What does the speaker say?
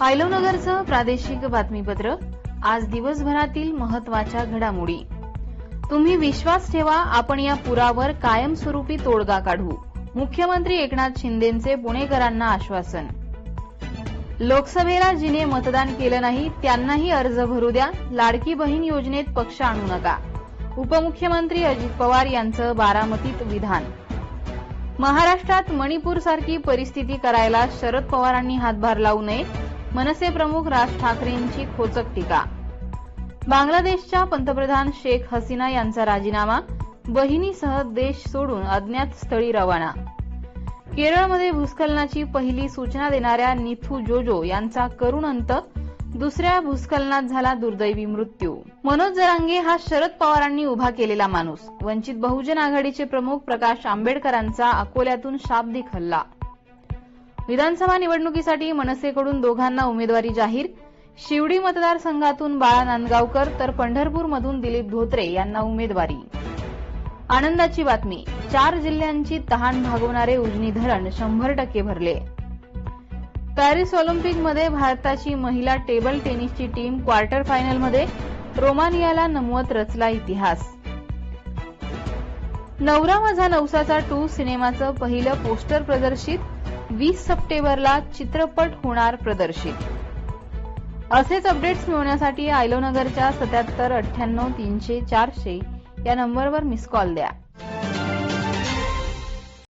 आयलोनगरचं प्रादेशिक बातमीपत्र आज दिवसभरातील महत्त्वाच्या घडामोडी. तुम्ही विश्वास ठेवा आपण या पुरावर कायमस्वरूपी तोडगा काढू. मुख्यमंत्री एकनाथ शिंदेचे पुणेकरांना आश्वासन. लोकसभेला जिने मतदान केलं नाही त्यांनाही अर्ज भरू द्या लाडकी बहीण योजनेत पक्ष आणू नका. उपमुख्यमंत्री अजित पवार यांचं बारामतीत विधान. महाराष्ट्रात मणिपूरसारखी परिस्थिती करायला शरद पवारांनी हातभार लावू नये मनसे प्रमुख राज ठाकरेंची खोचक टीका. बांगलादेशच्या पंतप्रधान शेख हसीना यांचा राजीनामा बहिणीसह देश सोडून अज्ञात स्थळी रवाना. केरळमध्ये भूस्खलनाची पहिली सूचना देणाऱ्या निथू जोजो यांचा करुण अंत दुसऱ्या भूस्खलनात झाला दुर्दैवी मृत्यू. मनोज जरांगे हा शरद पवारांनी उभा केलेला माणूस. वंचित बहुजन आघाडीचे प्रमुख प्रकाश आंबेडकरांचा अकोल्यातून शाब्दिक हल्ला. विधानसभा निवडणुकीसाठी मनसेकडून दोघांना उमेदवारी जाहीर. शिवडी मतदारसंघातून बाळा नांदगावकर तर पंढरपूरमधून दिलीप धोत्रे यांना उमेदवारी. आनंदाची बातमी चार जिल्ह्यांची तहान भागवणारे उजनी धरण शंभर टक्के भरले. पॅरिस ऑलिम्पिकमध्ये भारताची महिला टेबल टेनिसची टीम क्वार्टर फायनलमध्ये रोमानियाला नमवत रचला इतिहास. नवरा माझा नवसाचा टू सिनेमाचं पहिलं पोस्टर प्रदर्शित वीस सप्टेंबरला चित्रपट होणार प्रदर्शित. असेच अपडेट्स मिळवण्यासाठी आयलोनगरच्या सत्याहत्तर अठ्ठ्याण्णव तीनशे चारशे या नंबरवर मिस कॉल द्या.